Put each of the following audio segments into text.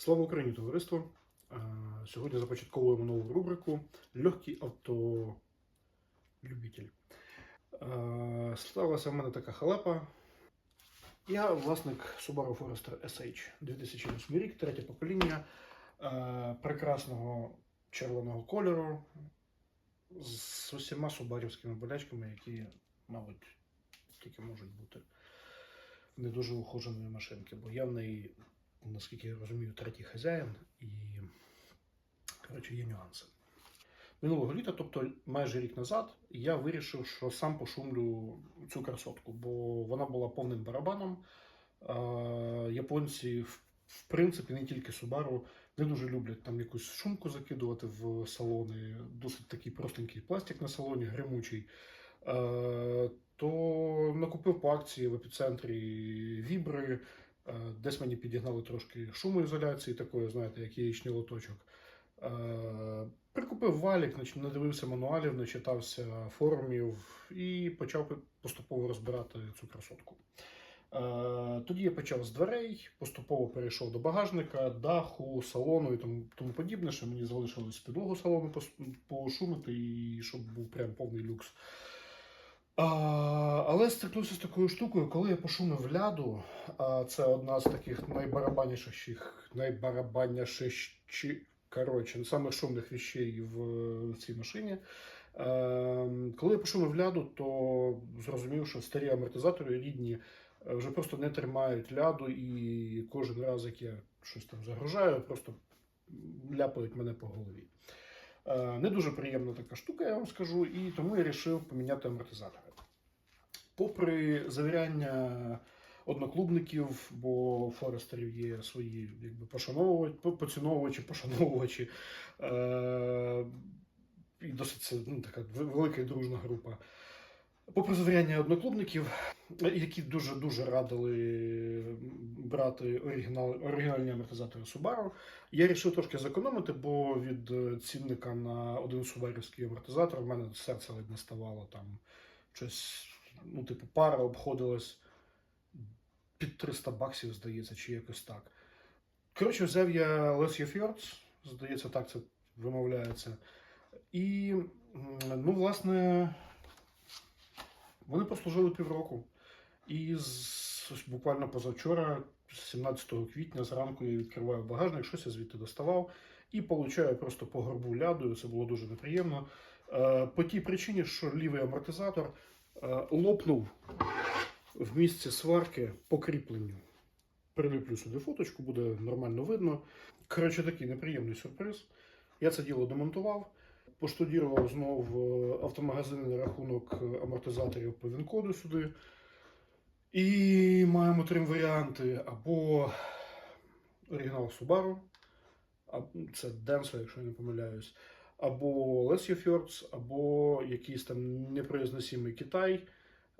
Слава Україні, товариство! Сьогодні започатковуємо нову рубрику Легкий автолюбитель. Сталася в мене така халепа. Я власник Subaru Forester SH 2008 рік, третє покоління прекрасного червоного кольору з усіма субарівськими болячками, які, мабуть, тільки можуть бути не дуже ухоженої машинки, бо я в неї наскільки я розумію, третій хазяїн, і коротше, є нюанси. Минулого літа, тобто майже рік назад, я вирішив, що сам пошумлю цю красотку, бо вона була повним барабаном. Японці, в, принципі, не тільки Subaru, не дуже люблять там якусь шумку закидувати в салони, досить такий простенький пластик на салоні, гримучий. То накупив по акції в епіцентрі вібри. Е, Десь мені підігнали трошки шумоізоляції, такої, знаєте, як яєчний лоточок. Е, Прикупив валік, нач- надивився мануалів, начитався форумів і почав поступово розбирати цю красотку. Е, Тоді я почав з дверей, поступово перейшов до багажника, даху, салону і тому, тому подібне, що мені залишилось підлогу салону пошумити, і щоб був прям повний люкс. Але стикнувся з такою штукою, коли я пошумив ляду, а це одна з таких найбарабанніших, найбарабанніших, коротше, самих шумних вещей в, цій машині. Е, коли я пошумив ляду, то зрозумів, що старі амортизатори рідні е, вже просто не тримають ляду, і кожен раз, як я щось там загружаю, просто ляпають мене по голові. Е, Не дуже приємна така штука, я вам скажу, і тому я вирішив поміняти амортизатори. Попри завіряння одноклубників, бо Форестерів є свої якби, пошановувачі, поціновувачі, пошановувачі. Е- і досить це ну, така велика і дружна група. Попри завіряння одноклубників, які дуже-дуже радили брати оригінал, оригінальні амортизатори Subaru, я вирішив трошки зекономити, бо від цінника на один субарівський амортизатор в мене серце ледь не ставало там щось, ну, типу, пара обходилась під 300 баксів, здається, чи якось так. Коротше, взяв я Leslie Fjords, здається, так це вимовляється. І, ну, власне, вони послужили півроку. І з, буквально позавчора, 17 квітня, зранку я відкриваю багажник, щось я звідти доставав і получаю просто по горбу лядою. Це було дуже неприємно. Е, по тій причині, що лівий амортизатор лопнув в місці сварки по кріпленню. Приліплю сюди фоточку, буде нормально видно. Коротше, такий неприємний сюрприз. Я це діло демонтував. Поштудірував знов е, автомагазинний рахунок е, амортизаторів по він-коду сюди. І маємо три варіанти: або оригінал Subaru, це Denso, якщо я не помиляюсь, або Fjords, або якийсь там непроізносимий Китай,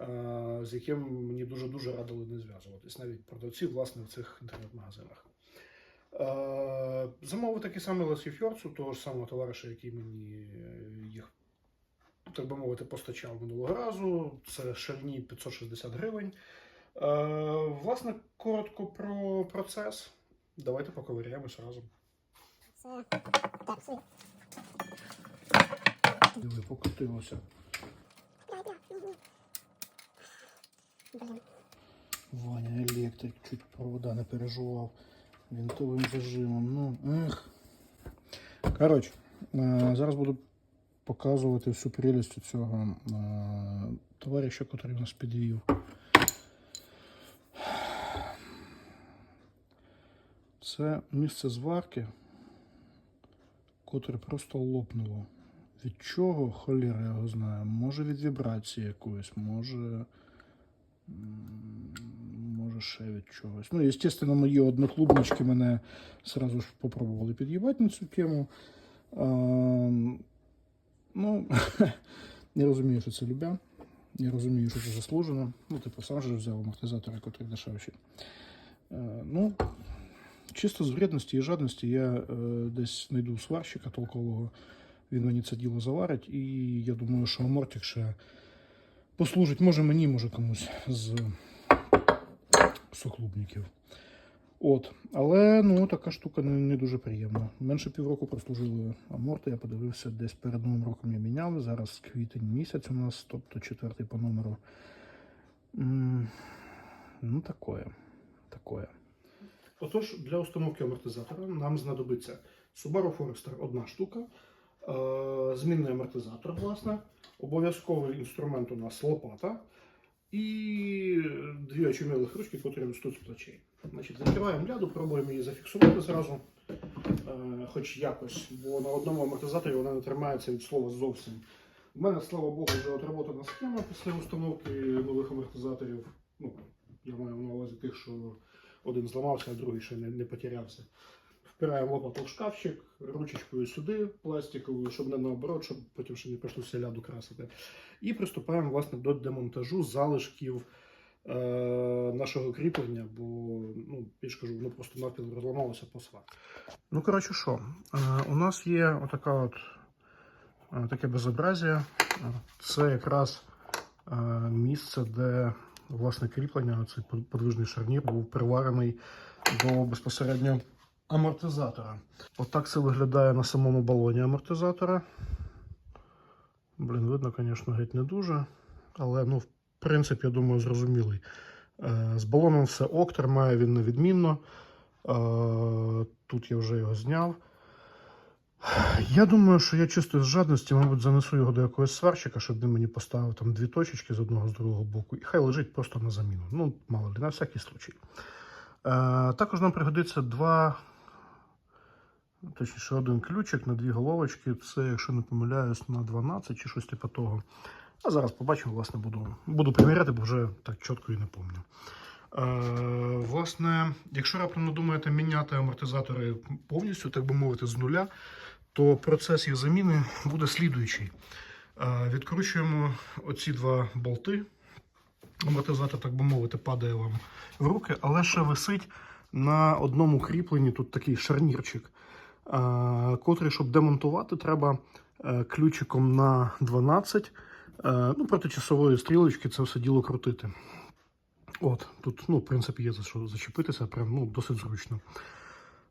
е, з яким мені дуже-дуже радили не зв'язуватись, навіть продавці, власне, в цих інтернет-магазинах. Е, Замовив такий самий Fjords у того ж самого товариша, який мені е, їх, так би мовити, постачав минулого разу. Це шальні 560 гривень. Власне, коротко про процес. Давайте поковиряємось разом. Диви, покотилося. Ваня електрик, чуть провода не переживав вінтовим зажимом. Ну, ех. Коротше, е, зараз буду показувати всю прелість цього е, товариша, який нас підвів. Це місце зварки, котре просто лопнуло. Від чого холєра його знає? Може від вібрації якоїсь, може. Може ще від чогось. Ну, звісно, мої одноклубнички мене сразу ж попробували під'їбати на цю тему. А, ну, не розумію, що це любя. Не розумію, що це заслужено. Ну, типу, сам же взяв амортизатори, котрі дешевші. Е, ну, чисто з вредності і жадності я е, десь знайду сварщика толкового. Він мені це діло заварить, і я думаю, що амортик ще послужить, може мені, може комусь з соклубників. От. Але ну, така штука не, не дуже приємна. Менше півроку прослужили аморти. Я подивився, десь перед новим роком я міняв. Зараз квітень місяць у нас, тобто четвертий по номеру. Ну, такое. Такое. Отож, для установки амортизатора нам знадобиться Subaru Forester одна штука, змінний амортизатор, власне, обов'язковий інструмент у нас лопата і дві очумілих ручки, які ростуть з плечей. Значить, закриваємо ляду, пробуємо її зафіксувати зразу, е, хоч якось, бо на одному амортизаторі вона не тримається від слова зовсім. У мене, слава Богу, вже отработана схема після установки нових амортизаторів. Ну, я маю на увазі тих, що один зламався, а другий ще не, не потерявся. Впираємо лопату в шкафчик, ручечкою сюди, пластиковою, щоб не наоборот, щоб потім ще не прийшлося ляду красити. І приступаємо власне до демонтажу залишків е, нашого кріплення, бо ну, я ж кажу, воно просто навпіл розламалося по сварці. Ну, коротше, що, е, у нас є отака от е, таке безобразія. Е, Це якраз е, місце, де власне кріплення, цей подвижний шарнір був приварений до безпосередньо амортизатора. Отак це виглядає на самому балоні амортизатора. Блін, видно, звісно, геть не дуже. Але, ну, в принципі, я думаю, зрозумілий. Е, З балоном все ок, тримає він невідмінно. Е, Тут я вже його зняв. Я думаю, що я чисто з жадності, мабуть, занесу його до якогось сварщика, щоб він мені поставив там дві точечки з одного з другого боку, і хай лежить просто на заміну. Ну, мало ли, на всякий случай. Е, також нам пригодиться два, точніше, один ключик на дві головочки. Це, якщо не помиляюсь, на 12 чи щось типу того. А зараз побачимо, власне, буду, буду приміряти, бо вже так чітко і не пам'ятаю. Е, власне, якщо раптом не думаєте міняти амортизатори повністю, так би мовити, з нуля, то процес їх заміни буде слідуючий. Е, Відкручуємо оці два болти. Амортизатор, так би мовити, падає вам в руки, але ще висить на одному кріпленні тут такий шарнірчик, котрий, щоб демонтувати, треба е, ключиком на 12 е, ну, проти стрілочки це все діло крутити. От, тут, ну, в принципі, є за що зачепитися, прям ну, досить зручно.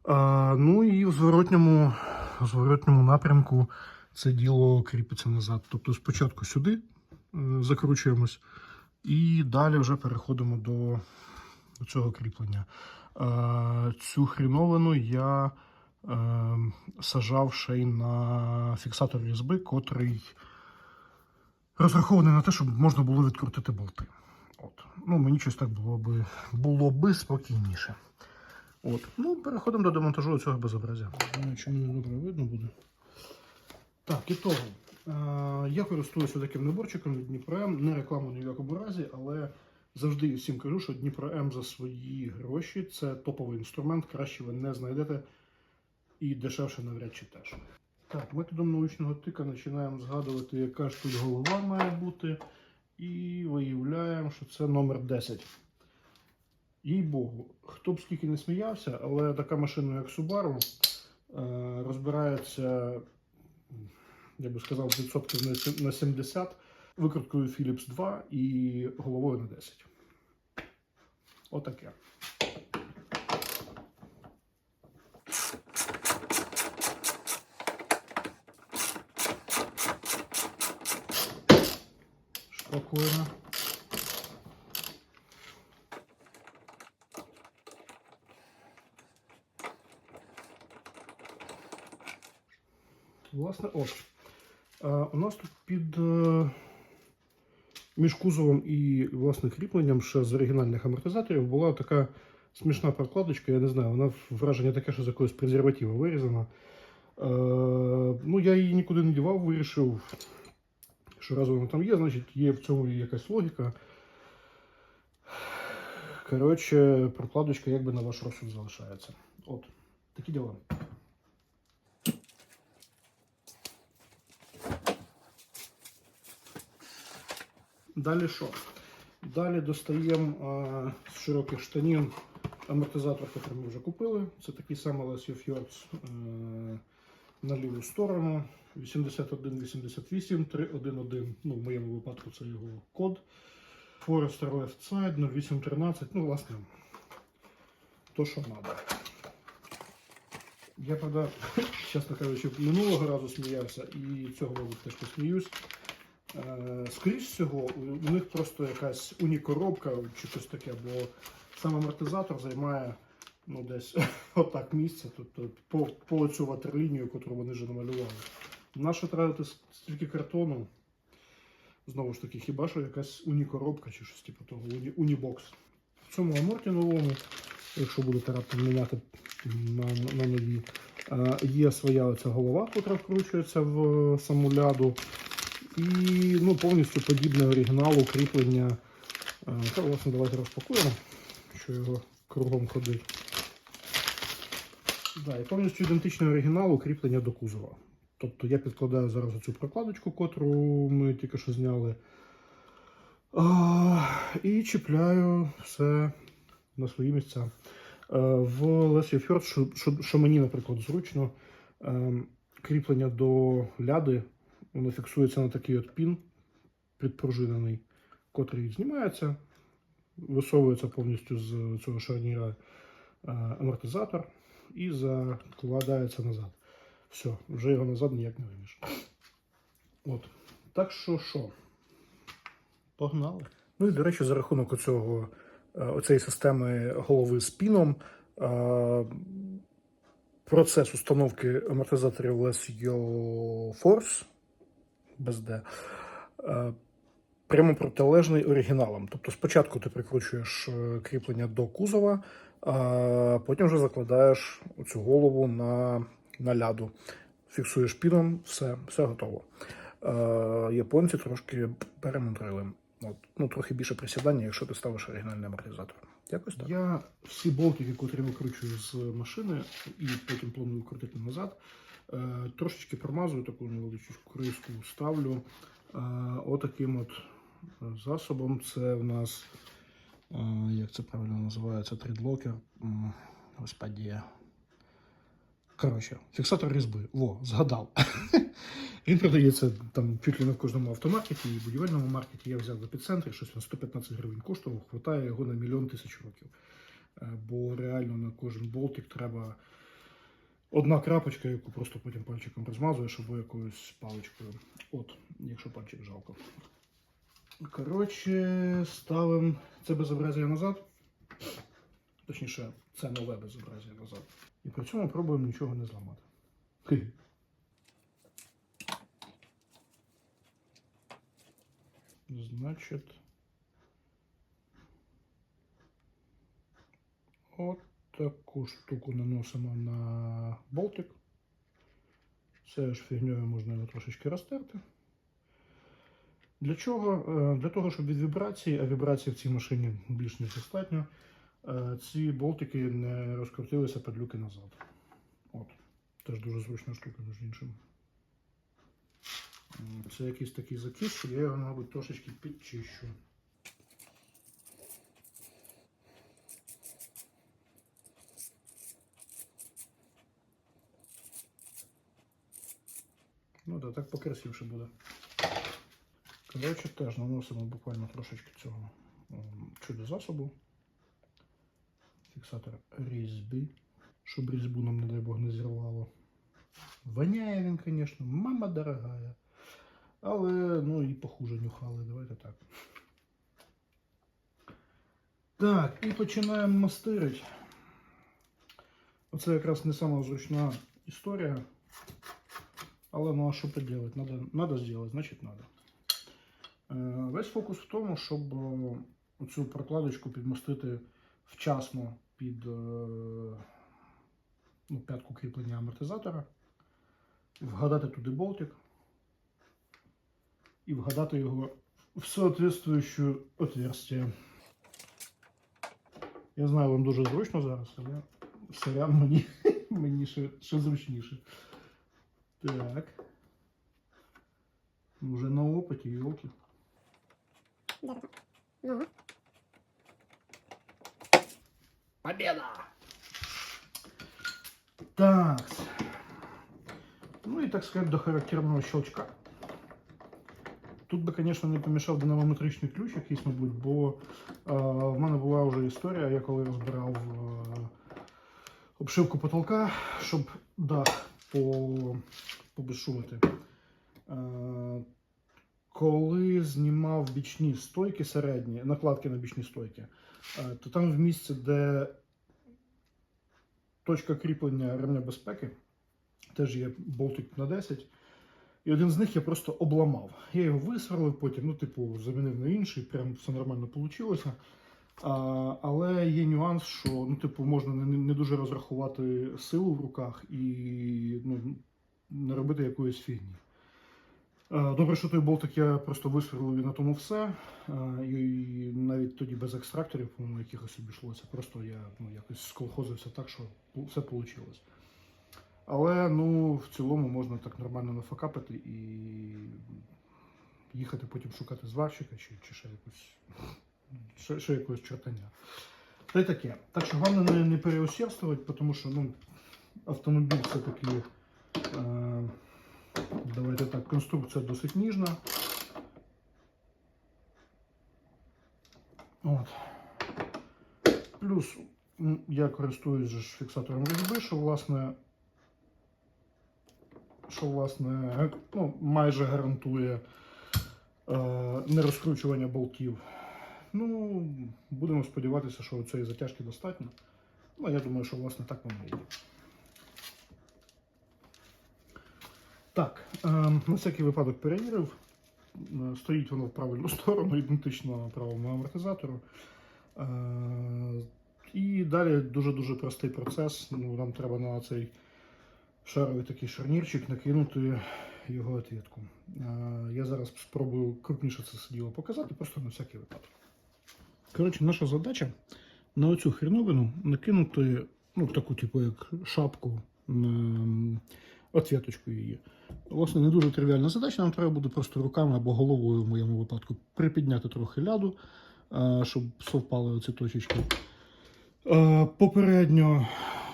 А, ну і в зворотньому, в зворотньому напрямку це діло кріпиться назад. Тобто спочатку сюди е, закручуємось, і далі вже переходимо до, цього кріплення. Е, цю хріновину я е, сажав ще й на фіксатор різьби, котрий розрахований на те, щоб можна було відкрутити болти. От. Ну, мені щось так було би, було би спокійніше. От. Ну, переходимо до демонтажу цього безобразя. Не чи мене добре видно буде. Так, і того. Е, я користуюся таким наборчиком від Дніпро. Не реклама ні в якому разі, але завжди всім кажу, що Дніпро М за свої гроші це топовий інструмент, краще ви не знайдете і дешевше навряд чи теж. Так, методом научного тика починаємо згадувати, яка ж тут голова має бути. І виявляємо, що це номер 10. Їй Богу, хто б скільки не сміявся, але така машина, як Subaru, е, розбирається, я би сказав, відсотків на сім- на 70 викруткою Philips 2 і головою на 10. Отаке. Спокійно. Власне, ось. Е, у нас тут під е, між кузовом і власне кріпленням ще з оригінальних амортизаторів була така смішна прокладочка, я не знаю, вона враження таке, що з якогось презерватива вирізана. Е, ну, я її нікуди не дівав, вирішив, що раз вона там є, значить є в цьому якась логіка. Коротше, прокладочка якби на ваш розсуд залишається. От, такі діла. Далі що? Далі достаємо з широких штанів амортизатор, який ми вже купили. Це такий самий LSU Fjords е, на ліву сторону. 8188 311. Ну, в моєму випадку це його код. Forester Left Side 0813. Ну, власне, то, що треба. Я, правда, чесно кажучи, минулого разу сміявся і цього разу теж посміюсь. Е, скоріш всього, у них просто якась унікоробка чи щось таке, бо сам амортизатор займає ну, десь отак місце, тобто по, по цю ватерлінію, яку вони вже намалювали. Нащо тратити стільки картону? Знову ж таки, хіба що якась унікоробка чи щось типу того, уні, унібокс. В цьому аморті новому, якщо будете раптом міняти на, на нові, е, є своя оця голова, яка вкручується в саму ляду. І ну, повністю подібне оригіналу кріплення. Е, Та, власне, давайте розпакуємо, що його кругом ходить. Да, і повністю ідентичне оригіналу кріплення до кузова. Тобто я підкладаю зараз цю прокладочку, котру ми тільки що зняли. А, і чіпляю все на свої місця. Е, В Leslie Fjord, що, що, мені, наприклад, зручно, е, кріплення до ляди, воно фіксується на такий от пін підпружинений, котрий знімається, висовується повністю з цього шарніра е, амортизатор і закладається назад. Все, вже його назад ніяк не виймеш. От. Так що що? Погнали. Ну і до речі, за рахунок оцього, е, оцеї системи голови з піном. е, Процес установки амортизаторів Lesio Force без D е, прямо протилежний оригіналам. Тобто спочатку ти прикручуєш кріплення до кузова, а потім вже закладаєш цю голову на, на ляду. Фіксуєш піном, все, все готово. Е, японці трошки перемудрили. От, ну, трохи більше присідання, якщо ти ставиш оригінальний амортизатор. Якось так. Я всі болтики, котрі викручую з машини, і потім планую крутити назад, е, трошечки промазую таку невеличку криску, ставлю е, отаким от засобом. Це в нас, е, як це правильно називається, трідлокер. Господі. Коротше, фіксатор різьби. Во, згадав. Він продається там чуть ли не в кожному автомаркеті і будівельному маркеті. Я взяв в епіцентрі, щось він 115 гривень коштував, хватає його на мільйон тисяч років. Е, Бо реально на кожен болтик треба одна крапочка, яку просто потім пальчиком розмазуєш або якоюсь паличкою. От, якщо пальчик жалко. Коротше, ставимо це безобразія назад. Точніше, це нове безобразія назад. І при цьому пробуємо нічого не зламати. Хи. Значить. От таку штуку наносимо на болтик. Це ж фігньою можна його трошечки розтерти. Для чого? Е, Для того, щоб від вібрації, а вібрації в цій машині більш ніж достатньо, е, ці болтики не розкрутилися падлюки назад. От. Теж дуже зручна штука, між іншим. Це якийсь такий закис, я його, мабуть, трошечки підчищу. Ну так, так покрасивше буде. Коротше, теж наносимо буквально трошечки цього чудо засобу. Фіксатор різьби, щоб різьбу нам, не дай Бог, не зірвало. Воняє він, звісно, мама дорогая. Але ну і похуже нюхали, давайте так. Так, і починаємо мастирити. Оце якраз не сама зручна історія. Але ну а що поделать? Надо, надо сделать, значить надо. Е, Весь фокус в тому, щоб е, цю прокладочку підмостити вчасно під е, ну, п'ятку кріплення амортизатора, вгадати туди болтик і вгадати його в соответствуюче отверстие. Я знаю, вам дуже зручно зараз, але сорян мені, мені ще, ще зручніше. Так. Уже на опыте, елки. Де тут? Ну, Победа! Так. Ну и, так сказать, до характерного щелчка. Тут би, звісно, не помішав динамометричний ключ якийсь, мабуть, бо е, в мене була вже історія, я коли розбирав е, обшивку потолка, щоб дах по, побезшумити. Е, коли знімав бічні стойки середні, накладки на бічні стойки, е, то там в місці, де точка кріплення ремня безпеки, теж є болтик на 10. І один з них я просто обламав. Я його висверлив потім, ну, типу, замінив на інший, прям все нормально вийшло. А, але є нюанс, що ну, типу, можна не, не дуже розрахувати силу в руках і ну, не робити якоїсь фігні. А, Добре, що той болтик я просто висверлив і на тому все. І навіть тоді без екстракторів, по-моєму, якихось обійшлося. Просто я ну, якось сколхозився так, що все вийшло. Але ну, в цілому можна так нормально нафакапити і їхати потім шукати зварщика чи, чи ще якусь ще, ще якогось чертання. Та й таке. Так що головне не, не переусердствувати, тому що ну, автомобіль все-таки, е, давайте так, конструкція досить ніжна. От. Плюс я користуюсь же фіксатором різьби, що власне, що власне ну, майже гарантує е, нерозкручування болтів. Ну, будемо сподіватися, що цієї затяжки достатньо. Ну, я думаю, що власне так воно і є. Так, е, на всякий випадок перевірив. Е, Стоїть воно в правильну сторону, ідентично правому амортизатору. Е, і далі дуже-дуже простий процес. Ну, нам треба на цей шаровий такий шарнірчик накинути його отвітку. Е, я зараз спробую крупніше це все діло показати, просто на всякий випадок. Коротше, наша задача на оцю хреновину накинути ну, таку, типу, як шапку на її. Власне, не дуже тривіальна задача, нам треба буде просто руками або головою в моєму випадку припідняти трохи ляду, е, щоб совпали оці точечки. Е, Попередньо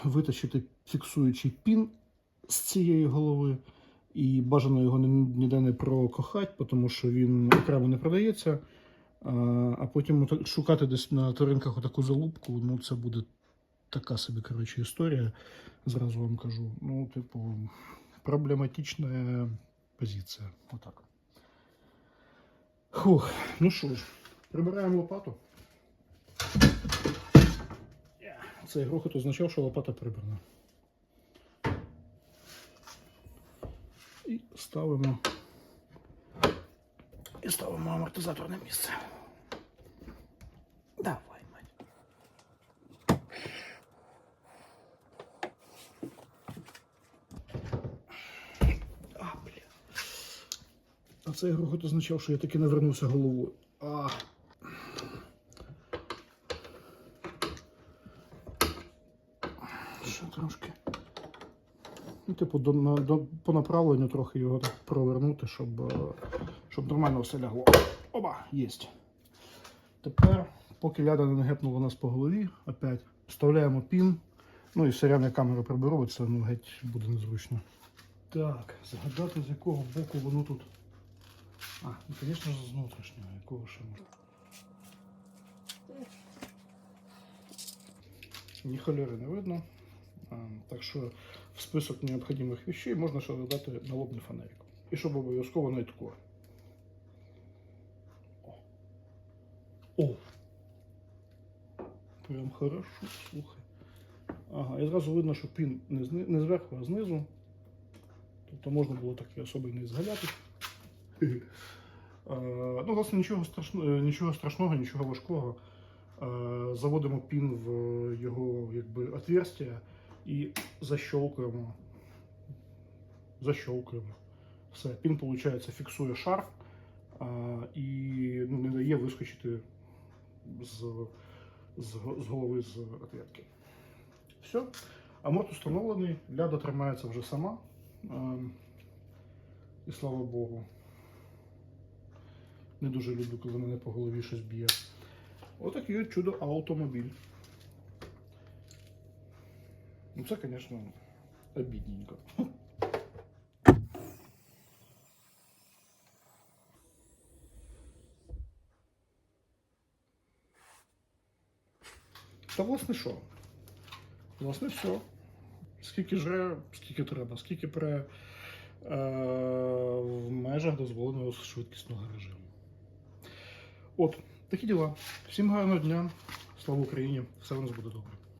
витащити фіксуючий пін з цієї голови. І бажано його ніде не прокохати, тому що він окремо не продається. А, а потім шукати десь на тваринках отаку залупку, ну це буде така собі коротше, історія. Зразу вам кажу. Ну, типу, проблематична позиція. Отак. Хух, ну що ж, прибираємо лопату. Цей грохот означав, що лопата прибрана. І ставимо. І ставимо амортизатор на місце. Давай, мать. А, бля. А цей грохот означав, що я таки не вернувся головою. А. Ще трошки. Ну, типу, до, до, по направленню трохи його так провернути, щоб, е, щоб нормально все лягло. Оба, єсть. Тепер, поки ляда не гепнула нас по голові, опять вставляємо пін. Ну і все я камеру приберу, це ну, геть буде незручно. Так, згадати з якого боку воно тут. А, ну, звісно ж, з внутрішнього, якого ще можна. Ні холери не видно. Так що в список необхідних вещей можна ще додати налобний фонарик. І щоб обов'язково найткор. О. О! Прям хорошо, слухай. Ага, і зразу видно, що пін не, зверху, а знизу. Тобто можна було так і особо не згаляти. Е, Ну, власне, нічого страшного, нічого страшного, нічого важкого. Е, Заводимо пін в його якби, отверстие і защелкуємо. Защелкуємо. Все, пін, виходить, фіксує шар а, і ну, не дає вискочити з, з, з голови з отвертки. Все. Аморт установлений, ляда тримається вже сама. І слава Богу. Не дуже люблю, коли мене по голові щось б'є. Отакий от чудо автомобіль. Ну, це, звісно, обідненько. Та власне що? Власне все. скільки жре, скільки треба, скільки пре е, в межах дозволеного швидкісного режиму. От, такі діла. Всім гарного дня. Слава Україні! Все у нас буде добре.